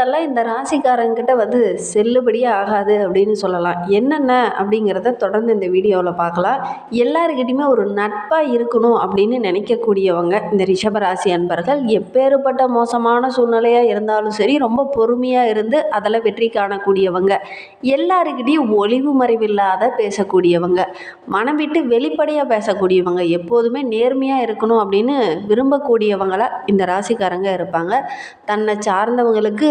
இதெல்லாம் இந்த ராசிக்காரங்கிட்ட வந்து செல்லுபடியே ஆகாது அப்படின்னு சொல்லலாம். என்னென்ன அப்படிங்கிறத தொடர்ந்து இந்த வீடியோவில் பார்க்கலாம். எல்லாருக்கிட்டையுமே ஒரு நட்பாக இருக்கணும் அப்படின்னு நினைக்கக்கூடியவங்க இந்த ரிஷப ராசி அன்பர்கள். எப்பேறுபட்ட மோசமான சூழ்நிலையாக இருந்தாலும் சரி ரொம்ப பொறுமையாக இருந்து அதில் வெற்றி காணக்கூடியவங்க. எல்லாருக்கிட்டையும் ஒளிவு மறைவில்லாத பேசக்கூடியவங்க. மனம் விட்டு வெளிப்படையாக பேசக்கூடியவங்க. எப்போதுமே நேர்மையாக இருக்கணும் அப்படின்னு விரும்பக்கூடியவங்களாக இந்த ராசிக்காரங்க இருப்பாங்க. தன்னை சார்ந்தவங்களுக்கு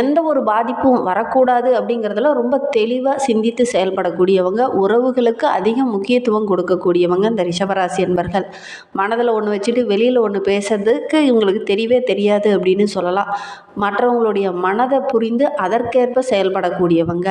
எந்த ஒரு பாதிப்பும் வரக்கூடாது அப்படிங்கிறதுல ரொம்ப தெளிவாக சிந்தித்து செயல்படக்கூடியவங்க உறவுகளுக்கு அதிக முக்கியத்துவம் கொடுக்கக்கூடியவங்க இந்த ரிஷபராசி என்பர்கள். மனதில் ஒன்று வச்சுட்டு வெளியில் ஒன்று பேசுறதுக்கு இவங்களுக்கு தெரியவே தெரியாது அப்படின்னு சொல்லலாம். மற்றவங்களுடைய மனதை புரிந்து அதற்கேற்ப செயல்படக்கூடியவங்க.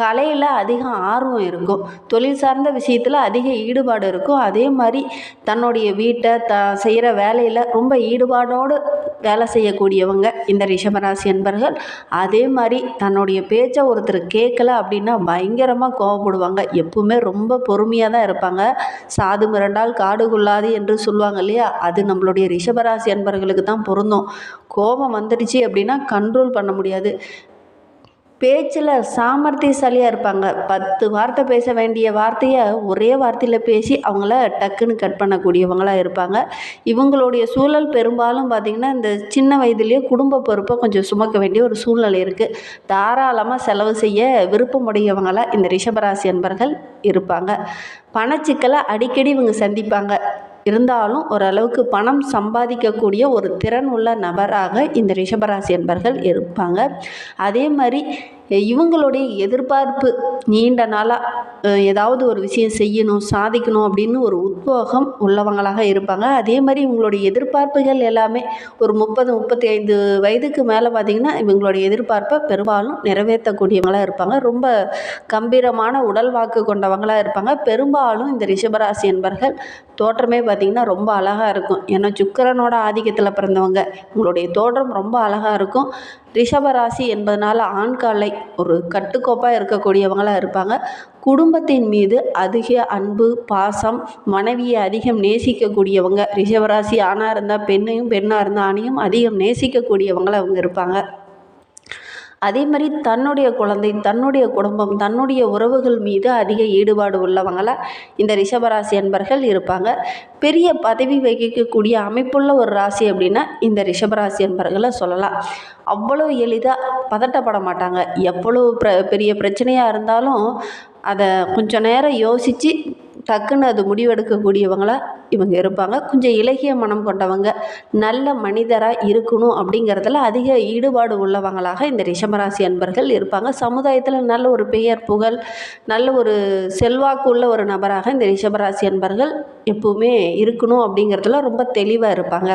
கலையில் அதிக ஆர்வம் இருக்கும். தொழில் சார்ந்த விஷயத்தில் அதிக ஈடுபாடு இருக்கும். அதே மாதிரி தன்னுடைய வீட்டை த செய்கிற வேலையில் ரொம்ப ஈடுபாடோடு வேலை செய்யக்கூடியவங்க இந்த ரிஷபராசி என்பர்கள். அதே மாதிரி தன்னுடைய பேச்சை ஒருத்தர் கேட்கல அப்படின்னா பயங்கரமாக கோவப்படுவாங்க. எப்பவுமே ரொம்ப பொறுமையாக தான் இருப்பாங்க. சாது மிரண்டால் காடு கொள்ளாது என்று சொல்லுவாங்க இல்லையா? அது நம்மளுடைய ரிஷபராசி அன்பர்களுக்கு தான் பொருந்தும். கோபம் வந்துடுச்சு அப்படின்னா கண்ட்ரோல் பண்ண முடியாது. பேச்சில் சாமர்த்தியசாலியாக இருப்பாங்க. பத்து வார்த்தை பேச வேண்டிய வார்த்தையை ஒரே வார்த்தையில் பேசி அவங்கள டக்குன்னு கட் பண்ணக்கூடியவங்களாக இருப்பாங்க. இவங்களுடைய சூழல் பெரும்பாலும் பார்த்திங்கன்னா இந்த சின்ன வயதுலேயே குடும்ப பொறுப்பை கொஞ்சம் சுமக்க வேண்டிய ஒரு சூழ்நிலை இருக்குது தாராளமாக செலவு செய்ய விருப்பமுடையவங்களா இந்த ரிஷபராசி அன்பர்கள் இருப்பாங்க. பணச்சிக்கலை அடிக்கடி இவங்க சந்திப்பாங்க. இருந்தாலும் ஓரளவுக்கு பணம் சம்பாதிக்கக்கூடிய ஒரு திறன் உள்ள நபராக இந்த ரிஷபராசி என்பர்கள் இருப்பாங்க. அதே மாதிரி இவங்களுடைய எதிர்பார்ப்பு நீண்ட நாளாக ஏதாவது ஒரு விஷயம் செய்யணும் சாதிக்கணும் அப்படின்னு ஒரு உத்வேகம் உள்ளவங்களாக இருப்பாங்க. அதே மாதிரி இவங்களுடைய எதிர்பார்ப்புகள் எல்லாமே ஒரு முப்பது முப்பத்தி ஐந்து வயதுக்கு மேலே பார்த்திங்கன்னா இவங்களுடைய எதிர்பார்ப்பை பெரும்பாலும் நிறைவேற்றக்கூடியவங்களாக இருப்பாங்க. ரொம்ப கம்பீரமான உடல் வாக்கு கொண்டவங்களாக இருப்பாங்க. பெரும்பாலும் இந்த ரிஷபராசி என்பர்கள் தோற்றமே பார்த்திங்கன்னா ரொம்ப அழகாக இருக்கும். ஏன்னா சுக்கரனோட ஆதிக்கத்தில் பிறந்தவங்க. இவங்களுடைய தோற்றம் ரொம்ப அழகாக இருக்கும். ரிஷபராசி என்பதனால ஆண்காலை ஒரு கட்டுக்கோப்பாக இருக்கக்கூடியவங்களாக இருப்பாங்க. குடும்பத்தின் மீது அதிக அன்பு பாசம் மனைவியை அதிகம் நேசிக்கக்கூடியவங்க ரிஷபராசி ஆணாக இருந்தால் பெண்ணையும் பெண்ணாக இருந்தால் ஆணையும் அதிகம் நேசிக்கக்கூடியவங்களாக அவங்க இருப்பாங்க. அதே மாதிரி தன்னுடைய குழந்தை தன்னுடைய குடும்பம் தன்னுடைய உறவுகள் மீது அதிக ஈடுபாடு உள்ளவங்களாக இந்த ரிஷபராசி அன்பர்கள் இருப்பாங்க. பெரிய பதவி வகிக்கக்கூடிய அமைப்புள்ள ஒரு ராசி அப்படின்னா இந்த ரிஷபராசி அன்பர்களை சொல்லலாம். அவ்வளோ எளிதாக பதட்டப்பட மாட்டாங்க. எவ்வளோ பிர பெரிய பிரச்சனையாக இருந்தாலும் அதை கொஞ்சம் நேரம் யோசித்து டக்குன்னு அது முடிவெடுக்கக்கூடியவங்களா இவங்க இருப்பாங்க. கொஞ்சம் இலகிய மனம் கொண்டவங்க நல்ல மனிதராக இருக்கணும் அப்படிங்கிறதுல அதிக ஈடுபாடு உள்ளவங்களாக இந்த ரிஷபராசி அன்பர்கள் இருப்பாங்க. சமுதாயத்தில் நல்ல ஒரு பெயர் புகழ் நல்ல ஒரு செல்வாக்கு உள்ள ஒரு நபராக இந்த ரிஷபராசி அன்பர்கள் எப்பவுமே இருக்கணும் அப்படிங்கிறதுல ரொம்ப தெளிவாக இருப்பாங்க.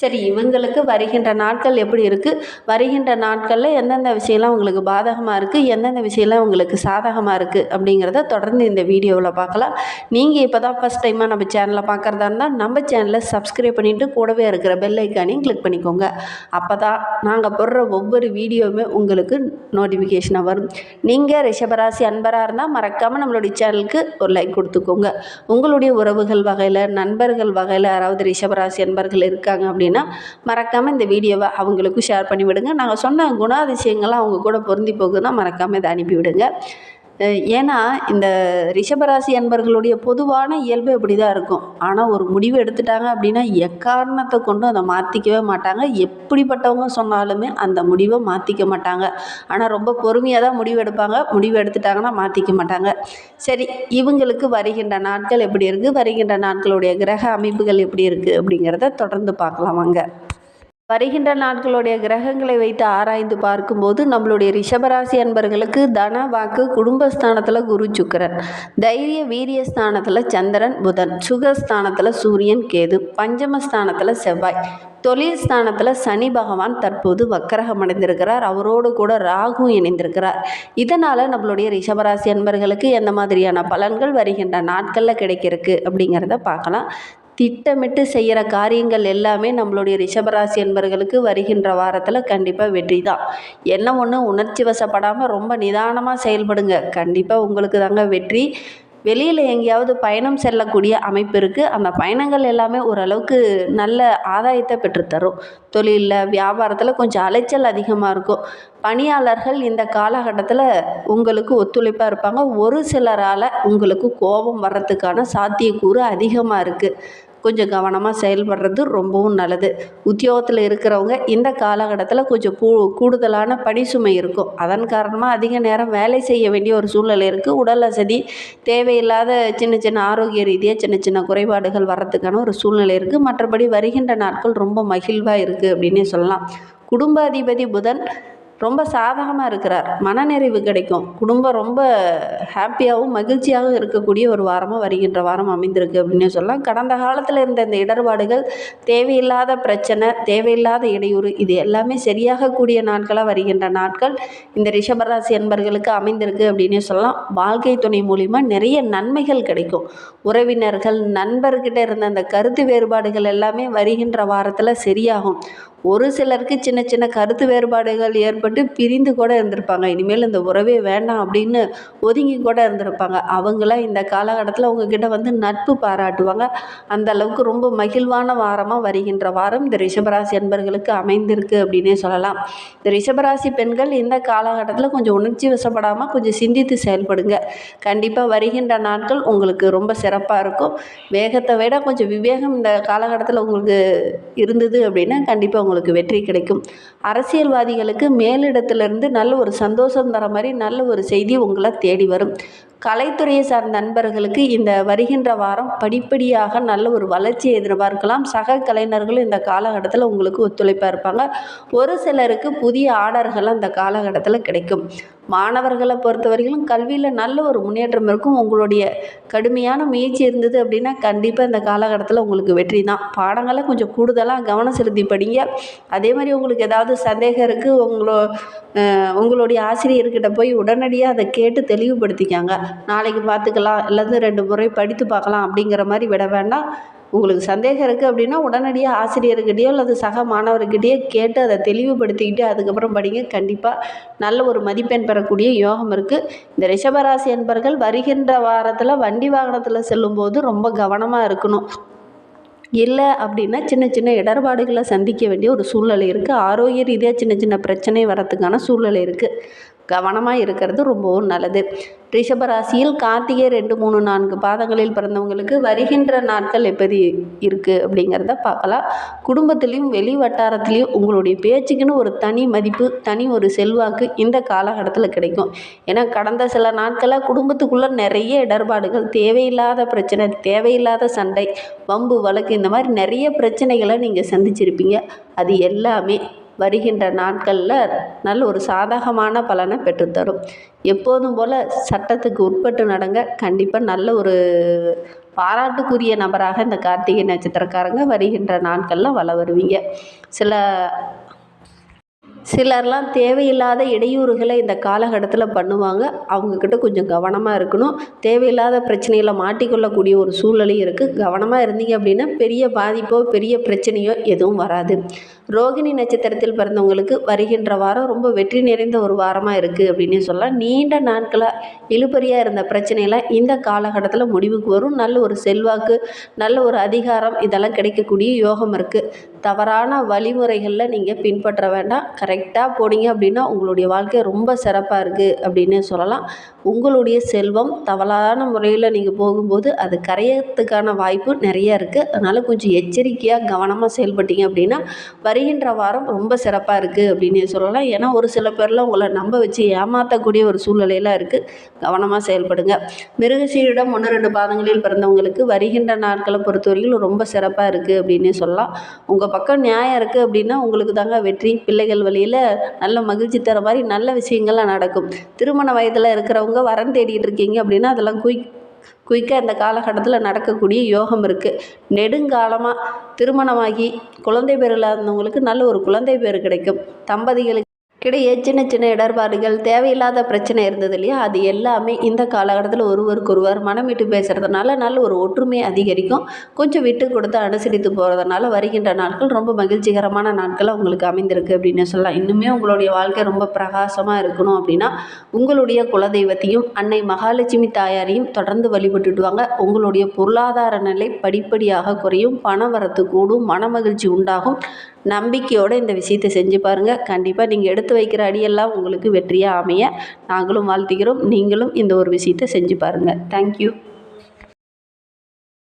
சரி இவங்களுக்கு வருகின்ற நாட்கள் எப்படி இருக்குது வருகின்ற நாட்களில் எந்தெந்த விஷயம்லாம் உங்களுக்கு பாதகமாக இருக்குது எந்தெந்த விஷயம்லாம் உங்களுக்கு சாதகமாக இருக்குது அப்படிங்கிறத தொடர்ந்து இந்த வீடியோவில் பார்க்கலாம். நீங்கள் இப்போ தான் ஃபஸ்ட் டைமாக நம்ம சேனலை பார்க்குறதா இருந்தால் நம்ம சேனலை சப்ஸ்கிரைப் பண்ணிவிட்டு கூடவே இருக்கிற பெல் ஐக்கானையும் கிளிக் பண்ணிக்கோங்க. அப்போ தான் நாங்கள் போடுற ஒவ்வொரு வீடியோவுமே உங்களுக்கு நோட்டிஃபிகேஷனாக வரும். நீங்கள் ரிஷபராசி அன்பராக இருந்தால் மறக்காமல் நம்மளுடைய சேனலுக்கு ஒரு லைக் கொடுத்துக்கோங்க. உங்களுடைய உறவுகள் வகையில் நண்பர்கள் வகையில் யாராவது ரிஷபராசி அன்பர்கள் இருக்காங்க அப்படின்னா மறக்காமல் இந்த வீடியோவை அவங்களுக்கும் ஷேர் பண்ணி விடுங்க நாங்கள் சொன்ன குணாதிசயங்கள்லாம் அவங்க கூட பொருந்தி போகுதுன்னா மறக்காமல் இதை அனுப்பிவிடுங்க. ஏன்னா இந்த ரிஷபராசி அன்பர்களுடைய பொதுவான இயல்பு இப்படி தான் இருக்கும். ஆனால் ஒரு முடிவு எடுத்துட்டாங்க அப்படின்னா எக்காரணத்தை கொண்டும் அதை மாற்றிக்கவே மாட்டாங்க. எப்படிப்பட்டவங்க சொன்னாலுமே அந்த முடிவை மாற்றிக்க மாட்டாங்க. ஆனால் ரொம்ப பொறுமையாக தான் முடிவு எடுப்பாங்க. முடிவு எடுத்துட்டாங்கன்னா மாற்றிக்க மாட்டாங்க. சரி இவங்களுக்கு வருகின்ற நாட்கள் எப்படி இருக்குது வருகின்ற நாட்களுடைய கிரக அமைப்புகள் எப்படி இருக்குது அப்படிங்கிறத தொடர்ந்து பார்க்கலாம். வாங்க. வருகின்ற நாட்களுடைய கிரகங்களை வைத்து ஆராய்ந்து பார்க்கும்போது நம்மளுடைய ரிஷபராசி அன்பர்களுக்கு தன வாக்கு குடும்பஸ்தானத்தில் குரு சுக்கரன் தைரிய வீரிய ஸ்தானத்தில் சந்திரன் புதன் சுகஸ்தானத்தில் சூரியன் கேது பஞ்சமஸ்தானத்தில் செவ்வாய் தொழில் ஸ்தானத்தில் சனி பகவான் தற்போது வக்கரகம் அடைந்திருக்கிறார். அவரோடு கூட ராகு இணைந்திருக்கிறார். இதனால் நம்மளுடைய ரிஷபராசி அன்பர்களுக்கு எந்த மாதிரியான பலன்கள் வருகின்ற நாட்களில் கிடைக்கிறதுக்கு அப்படிங்கிறத பார்க்கலாம். திட்டமிட்டு செய்கிற காரியங்கள் எல்லாமே நம்மளுடைய ரிஷபராசி என்பர்களுக்கு வருகின்ற வாரத்தில் கண்டிப்பாக வெற்றி தான். என்ன ஒன்று உணர்ச்சி வசப்படாமல் ரொம்ப நிதானமாக செயல்படுங்க. கண்டிப்பாக உங்களுக்கு தாங்க வெற்றி. வெளியில் எங்கேயாவது பயணம் செல்லக்கூடிய அமைப்பு இருக்குது அந்த பயணங்கள் எல்லாமே ஓரளவுக்கு நல்ல ஆதாயத்தை பெற்றுத்தரும். தொழிலில் வியாபாரத்தில் கொஞ்சம் அலைச்சல் அதிகமாக இருக்கும். பணியாளர்கள் இந்த காலகட்டத்தில் உங்களுக்கு ஒத்துழைப்பாக இருப்பாங்க. ஒரு சிலரால் உங்களுக்கு கோபம் வர்றதுக்கான சாத்தியக்கூறு அதிகமாக இருக்குது கொஞ்சம் கவனமாக செயல்படுறது ரொம்பவும் நல்லது. உத்தியோகத்தில் இருக்கிறவங்க இந்த காலகட்டத்தில் கொஞ்சம் கூ கூடுதலான பணி சுமை இருக்கும். அதன் காரணமாக அதிக நேரம் வேலை செய்ய வேண்டிய ஒரு சூழ்நிலை இருக்குது உடல் வசதி தேவையில்லாத சின்ன சின்ன ஆரோக்கிய ரீதியாக சின்ன சின்ன குறைபாடுகள் வர்றதுக்கான ஒரு சூழ்நிலை இருக்குது மற்றபடி வருகின்ற நாட்கள் ரொம்ப மகிழ்வாக இருக்குது அப்படின்னே சொல்லலாம். குடும்ப அதிபதி புதன் ரொம்ப சாதகமாக இருக்கிறார். மனநிறைவு கிடைக்கும். குடும்பம் ரொம்ப ஹாப்பியாகவும் மகிழ்ச்சியாகவும் இருக்கக்கூடிய ஒரு வாரமாக வருகின்ற வாரம் அமைந்திருக்கு அப்படின்னே சொல்லலாம். கடந்த காலத்தில் இருந்த இந்த இடர்பாடுகள் தேவையில்லாத பிரச்சனை தேவையில்லாத இடையூறு இது எல்லாமே சரியாகக்கூடிய நாட்களாக வருகின்ற நாட்கள் இந்த ரிஷபராசி என்பர்களுக்கு அமைந்திருக்கு அப்படின்னே சொல்லலாம். வாழ்க்கை துணை மூலிமா நிறைய நன்மைகள் கிடைக்கும். உறவினர்கள் நண்பர்கிட்ட இருந்த அந்த கருத்து வேறுபாடுகள் எல்லாமே வருகின்ற வாரத்தில் சரியாகும். ஒரு சிலருக்கு சின்ன சின்ன கருத்து வேறுபாடுகள் ஏற்பட்டு பிரிந்து கூட இருந்திருப்பாங்க. இனிமேல் இந்த உறவே வேண்டாம் அப்படின்னு ஒதுங்கி கூட இருந்திருப்பாங்க. அவங்களாம் இந்த காலகட்டத்தில் அவங்கக்கிட்ட வந்து நட்பு பாராட்டுவாங்க. அந்த அளவுக்கு ரொம்ப மகிழ்வான வாரமாக வருகின்ற வாரம் இந்த ரிஷபராசி அன்பர்களுக்கு அமைந்திருக்கு அப்படின்னே சொல்லலாம். இந்த ரிஷபராசி பெண்கள் இந்த காலகட்டத்தில் கொஞ்சம் உணர்ச்சி வசப்படாமல் கொஞ்சம் சிந்தித்து செயல்படுங்க. கண்டிப்பாக வருகின்ற நாட்கள் உங்களுக்கு ரொம்ப சிறப்பாக இருக்கும். வேகத்தை விட கொஞ்சம் விவேகம் இந்த காலகட்டத்தில் உங்களுக்கு இருந்தது அப்படின்னா கண்டிப்பாக உங்களுக்கு வெற்றி கிடைக்கும். அரசியல்வாதிகளுக்கு மேலிடத்திலிருந்து நல்ல ஒரு சந்தோஷம் தர மாதிரி நல்ல ஒரு செய்தி உங்களை தேடி வரும். கலைத்துறையை சார்ந்த நண்பர்களுக்கு இந்த வருகின்ற வாரம் படிப்படியாக நல்ல ஒரு வளர்ச்சியை எதிர்பார்க்கலாம். சக கலைஞர்களும் இந்த காலகட்டத்தில் உங்களுக்கு ஒத்துழைப்பாக இருப்பாங்க. ஒரு சிலருக்கு புதிய ஆர்டர்கள் அந்த காலகட்டத்தில் கிடைக்கும். மாணவர்களை பொறுத்தவரையிலும் கல்வியில் நல்ல ஒரு முன்னேற்றம் இருக்கும். உங்களுடைய கடுமையான முயற்சி இருந்தது அப்படின்னா கண்டிப்பாக இந்த காலகட்டத்தில் உங்களுக்கு வெற்றி தான். பாடங்களை கொஞ்சம் கூடுதலாக கவனம் செலுத்தி படிங்க. அதே மாதிரி உங்களுக்கு ஏதாவது சந்தேகம் இருக்குது உங்களோ உங்களுடைய ஆசிரியர்கிட்ட போய் உடனடியாக அதை கேட்டு தெளிவுபடுத்திக்காங்க. நாளைக்கு பார்த்துக்கலாம் அல்லது ரெண்டு முறை படித்து பார்க்கலாம் அப்படிங்கிற மாதிரி விட வேண்டாம். உங்களுக்கு சந்தேகம் இருக்குது அப்படின்னா உடனடியாக ஆசிரியர்கிட்டயோ அல்லது சக மாணவர்கிட்டயோ கேட்டு அதை தெளிவுபடுத்திக்கிட்டு அதுக்கப்புறம் படிங்க. கண்டிப்பாக நல்ல ஒரு மதிப்பெண் பெறக்கூடிய யோகம் இருக்குது இந்த ரிஷபராசி என்பர்கள் வருகின்ற வாரத்தில் வண்டி வாகனத்தில் செல்லும்போது ரொம்ப கவனமாக இருக்கணும். இல்லை அப்படின்னா சின்ன சின்ன இடர்பாடுகளை சந்திக்க வேண்டிய ஒரு சூழ்நிலை இருக்குது ஆரோக்கிய ரீதியாக சின்ன சின்ன பிரச்சனை வரத்துக்கான சூழ்நிலை இருக்குது கவனமாக இருக்கிறது ரொம்பவும் நல்லது. ரிஷபராசியில் கார்த்திகை ரெண்டு மூணு நான்கு பாதங்களில் பிறந்தவங்களுக்கு வருகின்ற நாட்கள் எப்படி இருக்குது அப்படிங்கிறத பார்க்கலாம். குடும்பத்துலேயும் வெளி வட்டாரத்துலேயும் உங்களுடைய பேச்சுக்குன்னு ஒரு தனி மதிப்பு தனி ஒரு செல்வாக்கு இந்த காலகட்டத்தில் கிடைக்கும். ஏன்னா கடந்த சில நாட்களாக குடும்பத்துக்குள்ளே நிறைய இடர்பாடுகள் தேவையில்லாத பிரச்சனை தேவையில்லாத சண்டை வம்பு வழக்கு இந்த மாதிரி நிறைய பிரச்சனைகளை நீங்கள் சந்திச்சிருப்பீங்க. அது எல்லாமே வருகின்ற நாட்களில் நல்ல ஒரு சாதகமான பலனை பெற்றுத்தரும். எப்போதும் போல் சட்டத்துக்கு உட்பட்டு நடங்க. கண்டிப்பாக நல்ல ஒரு பாராட்டுக்குரிய நபராக இந்த கார்த்திகை நட்சத்திரக்காரங்க வருகின்ற நாட்களில் வள வருவீங்க. சில சிலர்லாம் தேவையில்லாத இடையூறுகளை இந்த காலகட்டத்தில் பண்ணுவாங்க. அவங்கக்கிட்ட கொஞ்சம் கவனமாக இருக்கணும். தேவையில்லாத பிரச்சனையில் மாட்டிக்கொள்ளக்கூடிய ஒரு சூழ்நிலை இருக்குது கவனமாக இருந்தீங்க அப்படின்னா பெரிய பாதிப்போ பெரிய பிரச்சனையோ எதுவும் வராது. ரோகிணி நட்சத்திரத்தில் பிறந்தவங்களுக்கு வருகின்ற வாரம் ரொம்ப வெற்றி நிறைந்த ஒரு வாரமாக இருக்குது அப்படின்னு சொல்லலாம். நீண்ட நாட்களாக இழுபறியாக இருந்த பிரச்சனையெல்லாம் இந்த காலகட்டத்தில் முடிவுக்கு வரும். நல்ல ஒரு செல்வாக்கு நல்ல ஒரு அதிகாரம் இதெல்லாம் கிடைக்கக்கூடிய யோகம் இருக்குது தவறான வழிமுறைகளில் நீங்கள் பின்பற்ற வேண்டாம். கரெக்ட் கரெக்டாக போனீங்க அப்படின்னா உங்களுடைய வாழ்க்கை ரொம்ப சிறப்பாக இருக்குது அப்படின்னு சொல்லலாம். உங்களுடைய செல்வம் தவறான முறையில் நீங்கள் போகும்போது அது கரையத்துக்கான வாய்ப்பு நிறைய இருக்குது அதனால் கொஞ்சம் எச்சரிக்கையாக கவனமாக செயல்பட்டீங்க அப்படின்னா வருகின்ற வாரம் ரொம்ப சிறப்பாக இருக்குது அப்படின்னு சொல்லலாம். ஏன்னா ஒரு சில பேர்லாம் உங்களை நம்ப வச்சு ஏமாற்றக்கூடிய ஒரு சூழ்நிலையெல்லாம் இருக்குது கவனமாக செயல்படுங்க. மிருகசீரிடம் ஒன்று ரெண்டு பாதங்களில் பிறந்தவங்களுக்கு வருகின்ற நாட்களை பொறுத்தவரையில் ரொம்ப சிறப்பாக இருக்குது அப்படின்னு சொல்லலாம். உங்கள் பக்கம் நியாயம் இருக்குது அப்படின்னா உங்களுக்கு தாங்க வெற்றி பிள்ளைகள் வழியில் நல்ல மகிழ்ச்சி தர மாதிரி நல்ல விஷயங்கள்லாம் நடக்கும். திருமண வயதில் இருக்கிறவங்க வரன் தேடிட்டு இருக்கீங்க அப்படின்னா அதெல்லாம் குயிக் குயிக்காக இந்த காலகட்டத்தில் நடக்கக்கூடிய யோகம் இருக்குது நெடுங்காலமாக திருமணமாகி குழந்தை பேர் இல்லாதவங்களுக்கு நல்ல ஒரு குழந்தை பேர் கிடைக்கும். தம்பதிகளுக்கு கிடைய சின்ன சின்ன இடர்பாடுகள் தேவையில்லாத பிரச்சனை இருந்தது இல்லையா? அது எல்லாமே இந்த காலகட்டத்தில் ஒருவருக்கொருவர் மனம் விட்டு பேசுகிறதுனால நல்ல ஒரு ஒற்றுமை அதிகரிக்கும். கொஞ்சம் விட்டு கொடுத்து அனுசரித்து போகிறதுனால வருகின்ற நாட்கள் ரொம்ப மகிழ்ச்சிகரமான நாட்களாக உங்களுக்கு அமைந்திருக்கு அப்படின்னு சொல்லலாம். இன்னுமே உங்களுடைய வாழ்க்கை ரொம்ப பிரகாசமாக இருக்கணும் அப்படின்னா உங்களுடைய குலதெய்வத்தையும் அன்னை மகாலட்சுமி தாயாரையும் தொடர்ந்து வழிபட்டுட்டு வாங்க உங்களுடைய பொருளாதார நிலை படிப்படியாக குறையும் பண வரத்து கூடும் மன மகிழ்ச்சி உண்டாகும். நம்பிக்கையோடு இந்த விஷயத்தை செஞ்சு பாருங்கள் கண்டிப்பாக நீங்கள் எடுத்து வைக்கிற அடியெல்லாம் உங்களுக்கு வெற்றியாக அமைய நாங்களும் வாழ்த்துக்கிறோம் நீங்களும் இந்த ஒரு விஷயத்தை செஞ்சு பாருங்கள் தேங்க்யூ